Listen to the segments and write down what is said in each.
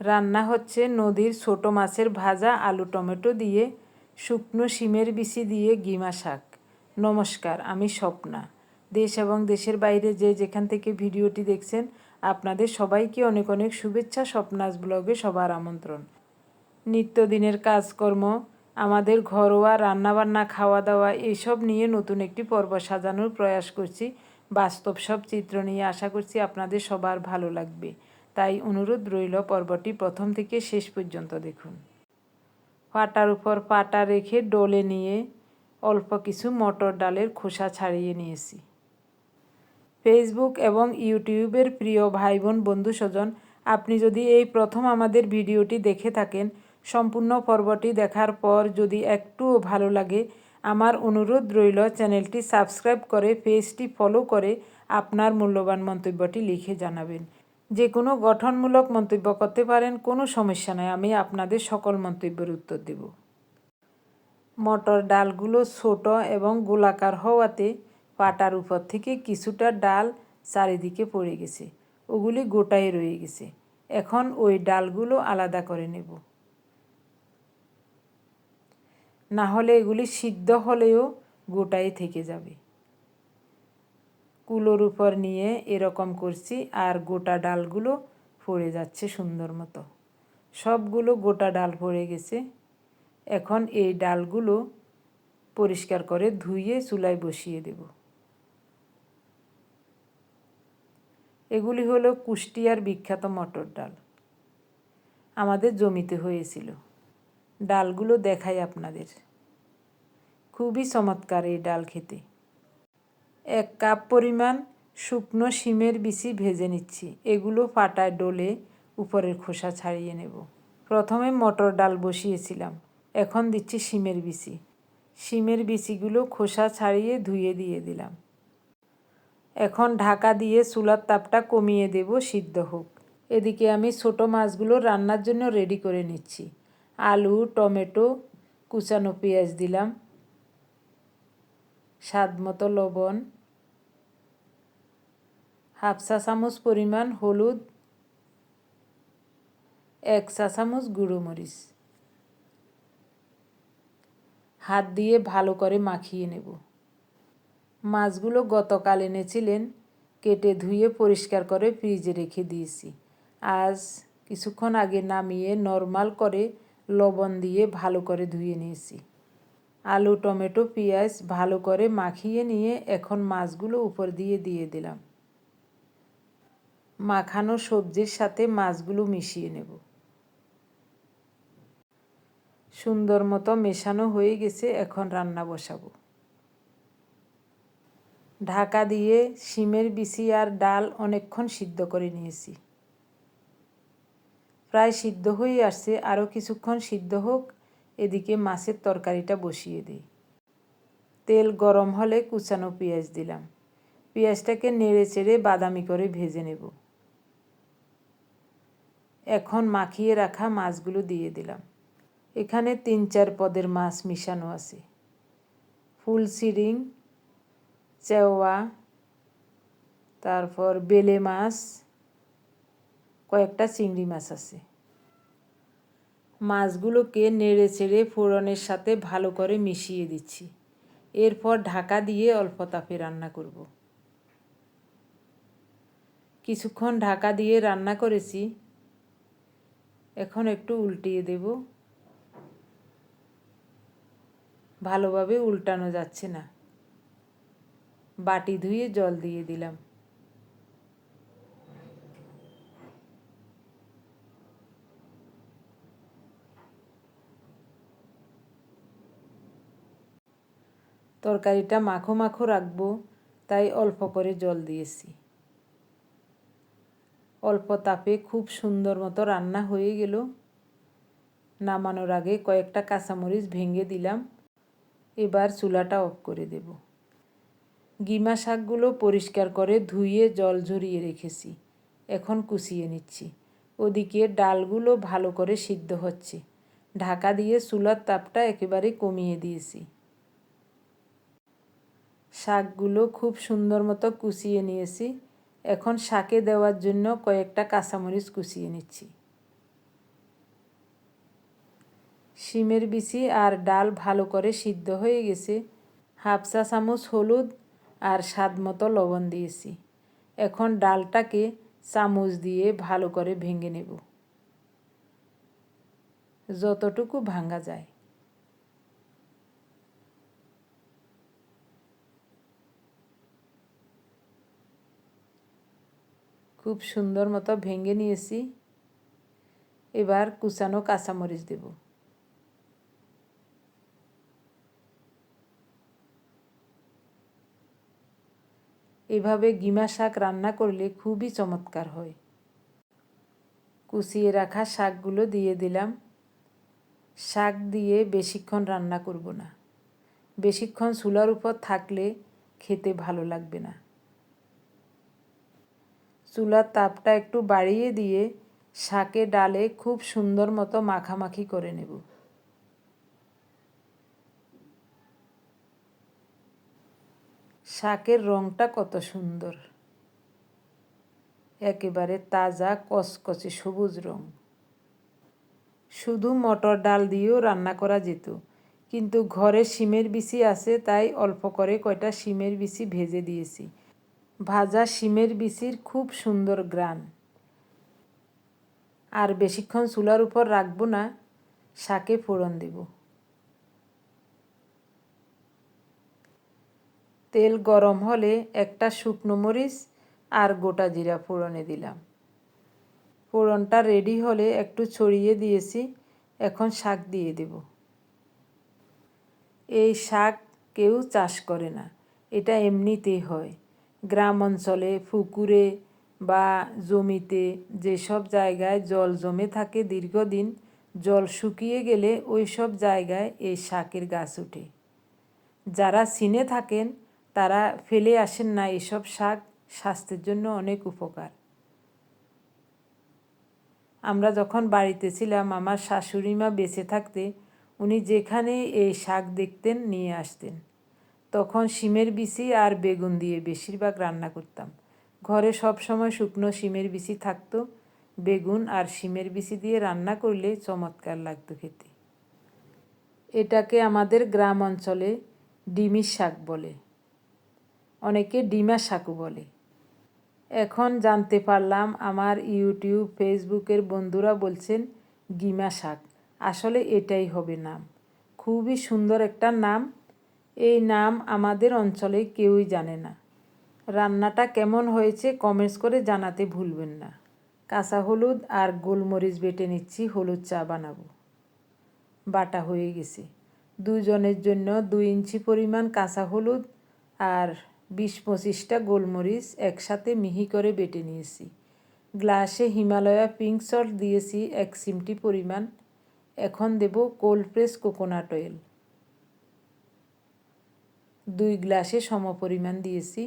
রান্না হচ্ছে নদীর ছোট মাছের ভাজা, আলু টমেটো দিয়ে, শুকনো শিমের বিচি দিয়ে গিমা শাক। নমস্কার, আমি স্বপ্না। দেশ এবং দেশের বাইরে যে যেখান থেকে ভিডিওটি দেখছেন, আপনাদের সবাইকে অনেক অনেক শুভেচ্ছা, স্বপ্নাস ব্লগে সবার আমন্ত্রণ। নিত্যদিনের কাজকর্ম, আমাদের ঘরোয়া রান্নাবান্না খাওয়া দাওয়া এইসব নিয়ে নতুন একটি পর্ব সাজানোর প্রয়াস করছি। বাস্তব সব চিত্র নিয়ে আশা করছি আপনাদের সবার ভালো লাগবে। তাই অনুরোধ রইল পর্বটি প্রথম থেকে শেষ পর্যন্ত দেখুন। পাটার উপর পাটা রেখে ডলে নিয়ে অল্প কিছু মটর ডালের খোসা ছাড়িয়ে নিয়েছি। ফেসবুক এবং ইউটিউবের প্রিয় ভাই বোন বন্ধু স্বজন, আপনি যদি এই প্রথম আমাদের ভিডিওটি দেখে থাকেন, সম্পূর্ণ পর্বটি দেখার পর যদি একটুও ভালো লাগে, আমার অনুরোধ রইল চ্যানেলটি সাবস্ক্রাইব করে, পেজটি ফলো করে আপনার মূল্যবান মন্তব্যটি লিখে জানাবেন। যে কোনো গঠনমূলক মন্তব্য করতে পারেন, কোনো সমস্যা নয় আমি আপনাদের সকল মন্তব্যের উত্তর দেব। মটর ডালগুলো ছোট এবং গোলাকার হওয়াতে পাটার উপর থেকে কিছুটা ডাল চারিদিকে পড়ে গেছে। ওগুলি গোটায় রয়ে গেছে। এখন ওই ডালগুলো আলাদা করে নেব। না হলে এগুলি সিদ্ধ হলেও গোটাই থেকে যাবে। কুলোর উপর নিয়ে এরকম করছি আর গোটা ডালগুলো পড়ে যাচ্ছে সুন্দর মতো। সবগুলো গোটা ডাল পড়ে গেছে। এখন এই ডালগুলো পরিষ্কার করে ধুয়ে চুলায় বসিয়ে দেব। এগুলি হলো কুষ্টিয়ার বিখ্যাত মটর ডাল। আমাদের জমিতে হয়েছিল। ডালগুলো দেখাই আপনাদের। খুবই চমৎকার এই ডাল খেতে। এক কাপ পরিমাণ শুকনো শিমের বিচি ভেজে নিচ্ছি। এগুলো পাটায় ডলে উপরের খোসা ছাড়িয়ে নেব। প্রথমে মটর ডাল বসিয়েছিলাম। এখন দিচ্ছি শিমের বিচি। শিমের বিচিগুলো খোসা ছাড়িয়ে ধুয়ে দিয়ে দিলাম। এখন ঢাকা দিয়ে চুলার তাপটা কমিয়ে দেব সিদ্ধ হোক। এদিকে আমি ছোট মাছগুলো রান্নার জন্য রেডি করে নিচ্ছি। আলু, টমেটো, কুচানো পেঁয়াজ দিলাম। স্বাদ মতো লবণ হাফ চা চামচ পরিমাণ হলুদ, এক চা চামচ গুঁড়ো মরিচ। হাত দিয়ে ভালো করে মাখিয়ে নেব। মাছগুলো গতকাল এনেছিলেন, কেটে ধুয়ে পরিষ্কার করে ফ্রিজে রেখে দিয়েছি। আজ কিছুক্ষণ আগে নামিয়ে নর্মাল করে লবণ দিয়ে ভালো করে ধুয়ে নিয়েছি। আলু, টমেটো, পেঁয়াজ ভালো করে মাখিয়ে নিয়ে এখন মাছগুলো উপর দিয়ে দিয়ে দিলাম। মাখানো সবজির সাথে মাছগুলো মিশিয়ে নেব। সুন্দর মতো মেশানো হয়ে গেছে, এখন রান্না বসাবো। ঢাকা দিয়ে শিমের বিচি আর ডাল অনেকক্ষণ সিদ্ধ করে নিয়েছি। প্রায় সিদ্ধ হয়ে আসছে, আরও কিছুক্ষণ সিদ্ধ হোক, এদিকে মাছের তরকারিটা বসিয়ে দিই। তেল গরম হলে কুচানো পেঁয়াজ দিলাম। পেঁয়াজটাকে নেড়ে চেড়ে বাদামি করে ভেজে নেব। এখন মাখিয়ে রাখা মাছগুলো দিয়ে দিলাম। এখানে তিন চার পদের মাছ মিশানো আছে। ফুল সিরিং চেওয়া, তারপর বেলে মাছ, কয়েকটা চিংড়ি মাছ আছে। মাছগুলোকে নেড়ে চেড়ে ফোড়নের সাথে ভালো করে মিশিয়ে দিচ্ছি। এরপর ঢাকা দিয়ে অল্প তাপে রান্না করব। কিছুক্ষণ ঢাকা দিয়ে রান্না করেছি। এখন একটু উল্টিয়ে দেব। ভালোভাবে উল্টানো যাচ্ছে না। বাটি ধুয়ে জল দিয়ে দিলাম। তরকারিটা মাখো মাখো রাখব, তাই অল্প করে জল দিয়েছি। অল্প তাপে খুব সুন্দর মতো রান্না হয়ে গেল। নামানোর আগে কয়েকটা কাঁচামরিচ ভেঙে দিলাম। এবার চুলাটা অফ করে দেব। গিমা শাকগুলো পরিষ্কার করে ধুয়ে জল ঝরিয়ে রেখেছি। এখন কুচিয়ে নিচ্ছি। ওদিকে ডালগুলো ভালো করে সিদ্ধ হচ্ছে। ঢাকা দিয়ে চুলার তাপটা একেবারে কমিয়ে দিয়েছি। শাকগুলো খুব সুন্দর মতো কুচিয়ে নিয়েছি। এখন শাকে দেওয়ার জন্য কয়েকটা কাঁচামরিচ কুচিয়ে নিচ্ছি। শিমের বিচি আর ডাল ভালো করে সিদ্ধ হয়ে গেছে। হাফ চা চামচ হলুদ আর স্বাদ মতো লবণ দিয়েছি। এখন ডালটাকে চামচ দিয়ে ভালো করে ভেঙে নেব। যতটুকু ভাঙা যায়। খুব সুন্দর মতো ভেঙে নিয়েছি। এবার কুচানো কাঁচামরিচ দেব। এভাবে গিমা শাক রান্না করলে খুবই চমৎকার হয়। কুচিয়ে রাখা শাকগুলো দিয়ে দিলাম। শাক দিয়ে বেশিক্ষণ রান্না করব না। বেশিক্ষণ চুলার উপর থাকলে খেতে ভালো লাগবে না। চুলার তাপটা একটু বাড়িয়ে দিয়ে শাকে ডালে খুব সুন্দর মতো মাখামাখি করে নেব। শাকের রংটা কত সুন্দর। একেবারে তাজা, কচকচে সবুজ রং। শুধু মটর ডাল দিয়েও রান্না করা যেত, কিন্তু ঘরে শিমের বিচি আছে, তাই অল্প করে কয়টা শিমের বিচি ভেজে দিয়েছি। ভাজা শিমের বিচির খুব সুন্দর গ্রান। আর বেশিক্ষণ চুলার উপর রাখব না, শাকে ফোড়ন দেব। তেল গরম হলে একটা শুকনো মরিচ আর গোটা জিরা ফোড়নে দিলাম। ফোড়নটা রেডি হলে একটু ছড়িয়ে দিয়েছি, এখন শাক দিয়ে দেব। এই শাক কেউ চাষ করে না, এটা এমনিতেই হয়। গ্রাম অঞ্চলে পুকুরে বা জমিতে যেসব জায়গায় জল জমে থাকে দীর্ঘদিন, জল শুকিয়ে গেলে ওই সব জায়গায় এই শাকের গাছ ওঠে। যারা চিনে থাকেন, তারা ফেলে আসেন না এসব শাক স্বাস্থ্যের জন্য অনেক উপকার। আমরা যখন বাড়িতে ছিলাম, আমার শাশুড়ি মা বেঁচে থাকতে উনি যেখানে এই শাক দেখতেন নিয়ে আসতেন। তখন শিমের বিচি আর বেগুন দিয়ে বেশিরভাগ রান্না করতাম। ঘরে সব সময় শুকনো শিমের বিচি থাকতো। বেগুন আর শিমের বিচি দিয়ে রান্না করলে চমৎকার লাগতো খেতে। এটাকে আমাদের গ্রাম অঞ্চলে ডিমির শাক বলে। অনেকে ডিমা শাকও বলে। এখন জানতে পারলাম আমার ইউটিউব, ফেসবুকের বন্ধুরা বলছেন গিমা শাক। আসলে এটাই হবে নাম। খুবই সুন্দর একটা নাম। এই নাম আমাদের অঞ্চলে কেউই জানে না। রান্নাটা কেমন হয়েছে কমেন্টস করে জানাতে ভুলবেন না। কাঁচা হলুদ আর গোলমরিচ বেটে নিচ্ছি, হলুদ চা বানাবো। বাটা হয়ে গেছে। দুজনের জন্য দুই ইঞ্চি পরিমাণ কাঁচা হলুদ আর বিশ পঁচিশটা গোলমরিচ একসাথে মিহি করে বেটে নিয়েছি। গ্লাসে হিমালয়া পিঙ্ক সল্ট দিয়েছি, এক সিমটি পরিমাণ। এখন Dev cold press coconut oil দুই গ্লাসে সম পরিমাণ দিয়েছি।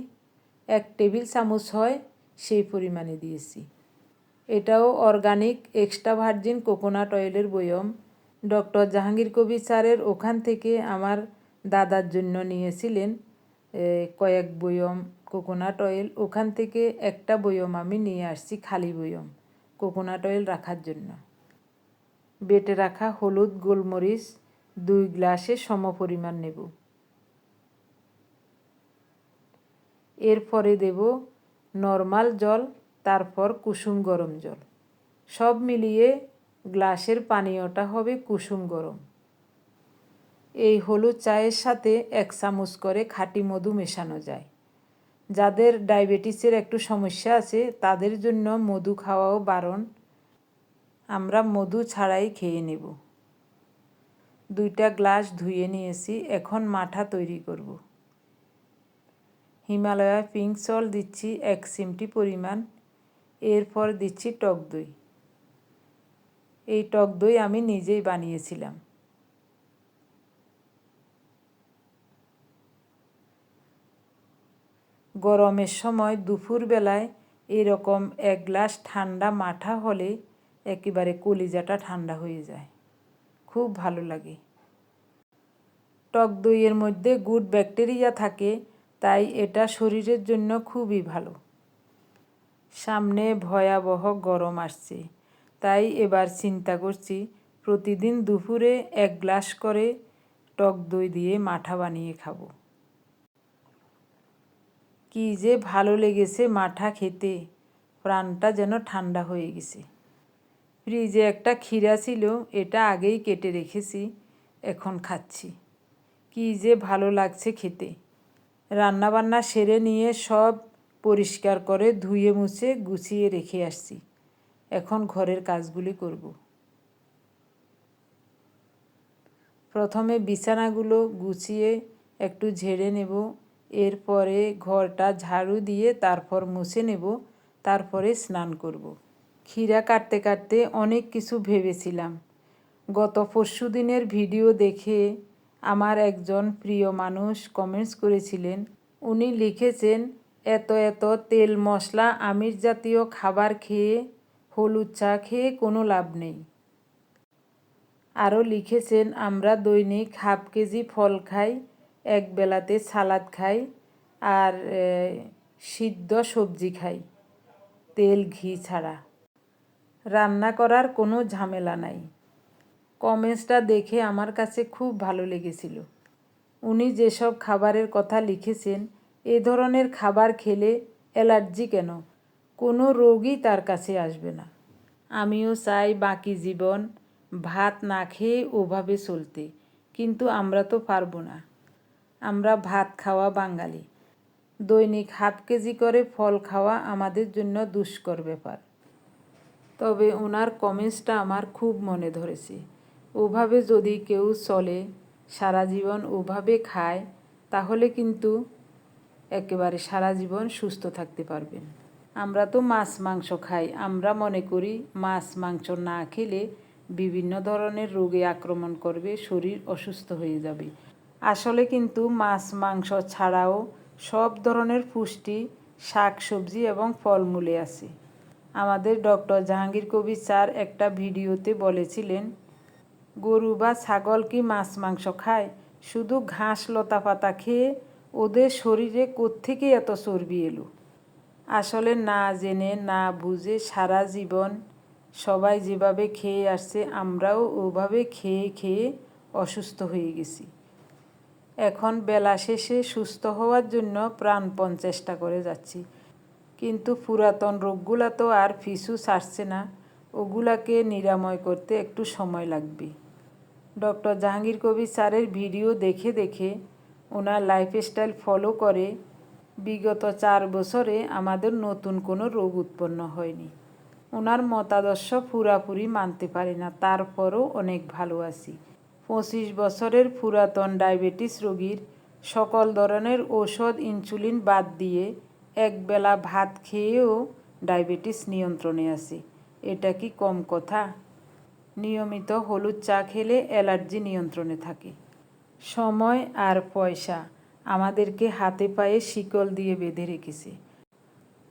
এক টেবিল চামচ হয় সেই পরিমাণে দিয়েছি। এটাও অর্গানিক এক্সট্রা ভার্জিন কোকোনাট অয়েলের বয়ম। ডক্টর জাহাঙ্গীর কবির স্যারের ওখান থেকে আমার দাদার জন্য নিয়েছিলেন কয়েক বয়ম কোকোনাট অয়েল। ওখান থেকে একটা বয়ম আমি নিয়ে আসছি খালি বয়ম কোকোনাট অয়েল রাখার জন্য। বেটে রাখা হলুদ গোলমরিচ দুই গ্লাসে সম পরিমাণ নেব। এরপরে দেব নর্মাল জল, তারপর কুসুম গরম জল। সব মিলিয়ে গ্লাসের পানীয়টা হবে কুসুম গরম। এই হলুদ চায়ের সাথে এক চামচ করে খাঁটি মধু মেশানো যায়। যাদের ডায়াবেটিসের একটু সমস্যা আছে, তাদের জন্য মধু খাওয়াও বারণ। আমরা মধু ছাড়াই খেয়ে নেব। দুইটা গ্লাস ধুয়ে নিয়েছি, এখন মাঠা তৈরি করব। হিমালয়া পিঙ্ক সল দিচ্ছি এক সিমটি পরিমাণ, এরপর দিচ্ছি টক দই। এই টক দই আমি নিজেই বানিয়েছিলাম। গরমের সময় দুপুরবেলায় এরকম এক গ্লাস ঠান্ডা মাঠা হলে একেবারে কলিজাটা ঠান্ডা হয়ে যায়। খুব ভালো লাগে। টক দইয়ের মধ্যে গুড ব্যাকটেরিয়া থাকে তাই এটা শরীরের জন্য খুবই ভালো। সামনে ভয়াবহ গরম আসছে। তাই এবার চিন্তা করছি, প্রতিদিন দুপুরে এক গ্লাস করে টক দই দিয়ে মাঠা বানিয়ে খাব। কি যে ভালো লেগেছে মাঠা খেতে। প্রাণটা যেন ঠান্ডা হয়ে গেছে। ফ্রিজে একটা ক্ষীরা ছিল, এটা আগেই কেটে রেখেছি, এখন খাচ্ছি। কি যে ভালো লাগছে খেতে। রান্নাবান্না সেরে নিয়ে সব পরিষ্কার করে ধুয়ে মুছে গুছিয়ে রেখে আসছি। এখন ঘরের কাজগুলি করব। প্রথমে বিছানাগুলো গুছিয়ে একটু ঝেড়ে নেব। এরপরে ঘরটা ঝাড়ু দিয়ে তারপর মুছে নেব। তারপরে স্নান করব। ক্ষীরা কাটতে কাটতে অনেক কিছু ভেবেছিলাম। গত পরশু দিনের ভিডিও দেখে আমার একজন প্রিয় মানুষ কমেন্টস করেছিলেন। উনি লিখেছেন, এত এত তেল মশলা আমিষ জাতীয় খাবার খেয়ে হলুদ চা খেয়ে কোনো লাভ নেই। আরও লিখেছেন, আমরা দৈনিক হাফ কেজি ফল খাই, এক বেলাতে সালাদ খাই আর সিদ্ধ সবজি খাই, তেল ঘি ছাড়া। রান্না করার কোনো ঝামেলা নাই। কমেন্টসটা দেখে আমার কাছে খুব ভালো লেগেছিল। উনি যেসব খাবারের কথা লিখেছেন, এ ধরনের খাবার খেলে অ্যালার্জি কেন? কোনো রোগই তার কাছে আসবে না। আমিও চাই বাকি জীবন ভাত না খেয়ে ওভাবে চলতে, কিন্তু আমরা তো পারব না। আমরা ভাত খাওয়া বাঙালি। দৈনিক হাফ কেজি করে ফল খাওয়া আমাদের জন্য দুষ্কর ব্যাপার। তবে ওনার কমেন্টসটা আমার খুব মনে ধরেছে। ওভাবে যদি কেউ চলে, সারা জীবন ওভাবে খায়, তাহলে কিন্তু একেবারে সারা জীবন সুস্থ থাকতে পারবেন। আমরা তো মাছ, মাংস খাই। আমরা মনে করি মাছ, মাংস না খেলে বিভিন্ন ধরনের রোগে আক্রমণ করবে, শরীর অসুস্থ হয়ে যাবে। আসলে কিন্তু মাছ, মাংস ছাড়াও সব ধরনের পুষ্টি শাক সবজি এবং ফলমূলে আছে। আমাদের ডক্টর জাহাঙ্গীর কবির স্যার একটা ভিডিওতে বলেছিলেন গরু বা ছাগল কি মাছ, মাংস খায়? শুধু ঘাস, লতা পাতা খেয়ে ওদের শরীরে কোত্থেকে এত চর্বি এলো? আসলে না জেনে, না বুঝে সারা জীবন সবাই যেভাবে খেয়ে আসছে, আমরাও ওভাবে খেয়ে খেয়ে অসুস্থ হয়ে গেছি। এখন বেলা শেষে সুস্থ হওয়ার জন্য প্রাণপণ চেষ্টা করে যাচ্ছি। কিন্তু পুরাতন রোগগুলা তো আর ফিসু ছাড়ছে না। ওগুলাকে নিরাময় করতে একটু সময় লাগবে। ডক্টর জাহাঙ্গীর কবির স্যারের ভিডিও দেখে দেখে ওনার লাইফস্টাইল ফলো করে। বিগত চার বছরে আমাদের নতুন কোনো রোগ উৎপন্ন হয়নি। ওনার মতাদর্শ পুরাপুরি মানতে পারি না, তারপরও অনেক ভালো আছি। পঁচিশ বছরের পুরাতন ডায়াবেটিস রোগীর সকল ধরনের ঔষধ, ইনসুলিন বাদ দিয়ে একবেলা ভাত খেয়েও ডায়াবেটিস নিয়ন্ত্রণে আছে। এটা কি কম কথা? নিয়মিত হলুদ চা খেলে অ্যালার্জি নিয়ন্ত্রণে থাকে। সময় আর পয়সা আমাদেরকে হাতে পায়ে শিকল দিয়ে বেঁধে রেখেছে।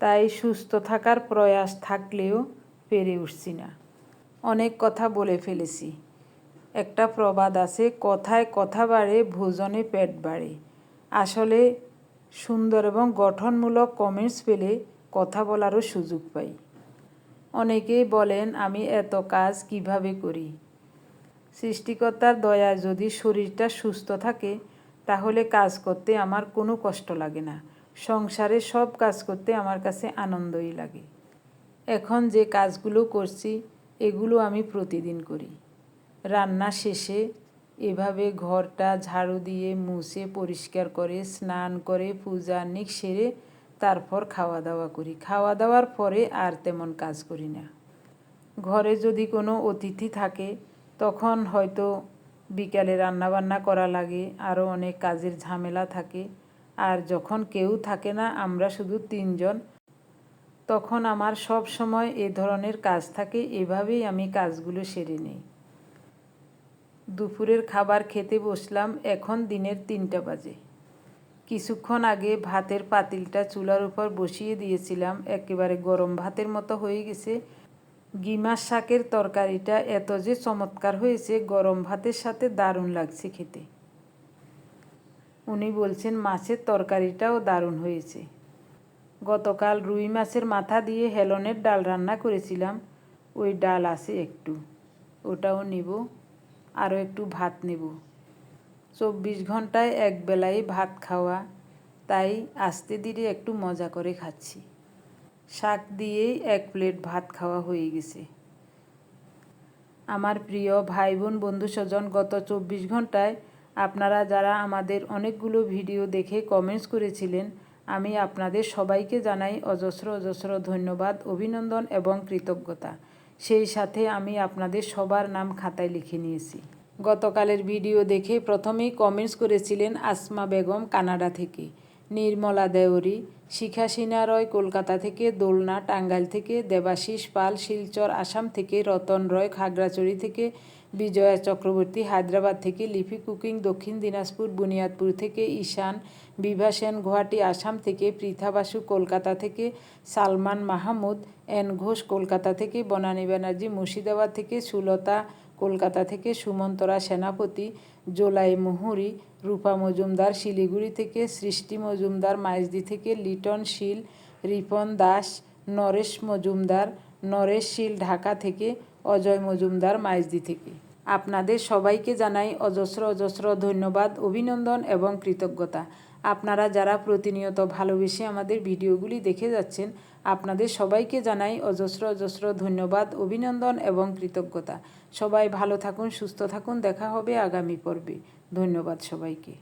তাই সুস্থ থাকার প্রয়াস থাকলেও পেরে উঠছি না। অনেক কথা বলে ফেলেছি। একটা প্রবাদ আছে, কথায় কথা বাড়ে, ভোজনে পেট বাড়ে। আসলে সুন্দর এবং গঠনমূলক কমেন্টস পেলে কথা বলারও সুযোগ পাই। অনেকেই বলেন, আমি এত কাজ কীভাবে করি? সৃষ্টিকর্তার দয়ায় যদি শরীরটা সুস্থ থাকে, তাহলে কাজ করতে আমার কোনো কষ্ট লাগে না। সংসারে সব কাজ করতে আমার কাছে আনন্দই লাগে। এখন যে কাজগুলো করছি, এগুলো আমি প্রতিদিন করি। রান্না শেষে এভাবে ঘরটা ঝাড়ু দিয়ে মুছে পরিষ্কার করে, স্নান করে, পূজা নিক সেরে তারপর খাওয়া দাওয়া করি। খাওয়া দাওয়ার পরে আর তেমন কাজ করি না। ঘরে যদি কোনো অতিথি থাকে, তখন হয়তো বিকালে রান্নাবান্না করা লাগে আরও অনেক কাজের ঝামেলা থাকে। আর যখন কেউ থাকে না, আমরা শুধু তিনজন, তখন আমার সব সময় এ ধরনের কাজ থাকে, এভাবেই আমি কাজগুলো সেরে নিই। দুপুরের খাবার খেতে বসলাম, এখন দিনের তিনটা বাজে। কিছুক্ষণ আগে ভাতের পাতিলটা চুলার উপর বসিয়ে দিয়েছিলাম, একেবারে গরম ভাতের মতো হয়ে গেছে। গিমার শাকের তরকারিটা এত যে চমৎকার হয়েছে, গরম ভাতের সাথে দারুণ লাগছে খেতে। উনি বলছেন, মাছের তরকারিটাও দারুণ হয়েছে। গতকাল রুই মাছের মাথা দিয়ে হেলনের ডাল রান্না করেছিলাম, ওই ডাল আছে একটু। ওটাও নিব, আরও একটু ভাত নেব। চব্বিশ ঘন্টায় এক বেলায় ভাত খাওয়া, তাই আস্তে ধীরে একটু মজা করে খাচ্ছি। শাক দিয়েই এক প্লেট ভাত খাওয়া হয়ে গেছে। আমার প্রিয় ভাই বোন বন্ধু স্বজন গত চব্বিশ ঘন্টায় আপনারা যারা আমাদের অনেকগুলো ভিডিও দেখে কমেন্টস করেছিলেন, আমি আপনাদের সবাইকে জানাই অজস্র অজস্র ধন্যবাদ, অভিনন্দন এবং কৃতজ্ঞতা। সেই সাথে আমি আপনাদের সবার নাম খাতায় লিখে নিয়েছি। গতকালের ভিডিও দেখে প্রথমেই কমেন্টস করেছিলেন আসমা বেগম কানাডা থেকে, নির্মলা দেওরি, শিখা সিনা রয় কলকাতা থেকে, দোলনা টাঙ্গাইল থেকে, দেবাশিস পাল শিলচর আসাম থেকে, রতন রয় খাগড়াচড়ি থেকে, বিজয়া চক্রবর্তী হায়দ্রাবাদ থেকে, লিপি কুকিং দক্ষিণ দিনাজপুর বুনিয়াদপুর থেকে, ঈশান বিভা সেন গুয়াহাটি আসাম থেকে, পৃথা বাসু কলকাতা থেকে, সালমান মাহমুদ, এন ঘোষ কলকাতা থেকে, বনানী ব্যানার্জি মুর্শিদাবাদ থেকে, সুলতা কলকাতা থেকে সুমন্তরা সেনাপতি জোলাই মুহুরি, রূপা মজুমদার শিলিগুড়ি থেকে সৃষ্টি মজুমদার, মাইজদি থেকে লিটন শীল, রিপন দাস, নরেশ মজুমদার, নরেশ শীল ঢাকা থেকে অজয় মজুমদার, মাইজদি থেকে। আপনাদের সবাইকে জানাই অজস্র অজস্র ধন্যবাদ, অভিনন্দন এবং কৃতজ্ঞতা। আপনারা যারা প্রতিনিয়ত ভালোবেসে আমাদের ভিডিওগুলি দেখে যাচ্ছেন আপনাদের সবাইকে জানাই অজস্র অজস্র ধন্যবাদ, অভিনন্দন এবং কৃতজ্ঞতা। সবাই ভালো থাকুন, সুস্থ থাকুন, দেখা হবে আগামী পর্বে। ধন্যবাদ সবাইকে।